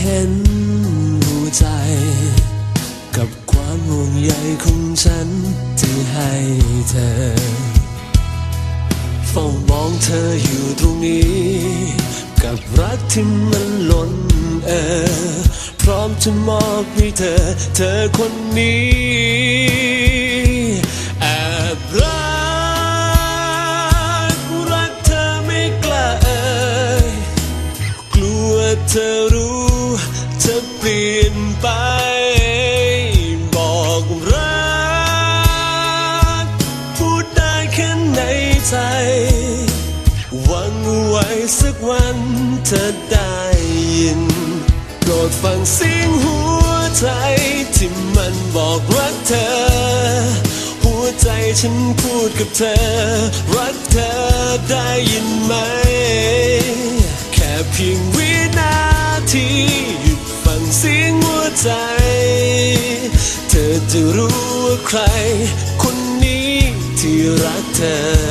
เห็นหัวใจ กับความห่วงใยของฉันที่ให้เธอเฝ้ามองเธออยู่ตรงนี้ กับรักที่มันล้นเออ พร้อมจะมอบให้เธอ เธอคนนี้เธอรู้ เธอเปลี่ยนไป บอกรัก พูดได้แค่ในใจหวังไว้สักวันเธอได้ยินโปรดฟังเสียงหัวใจ ที่มันบอกรักเธอ หัวใจฉันพูดกับเธอ รักเธอได้ยินไหม แค่เพียงวินาที ใจ เธอจะรู้ว่าใคร คนนี้ที่รักเธอ